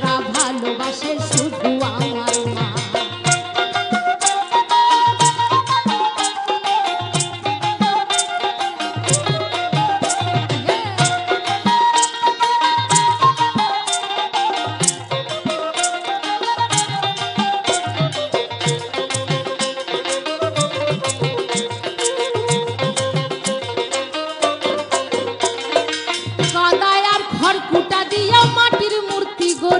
ছাড়া ভালোবাসে শুধু আমার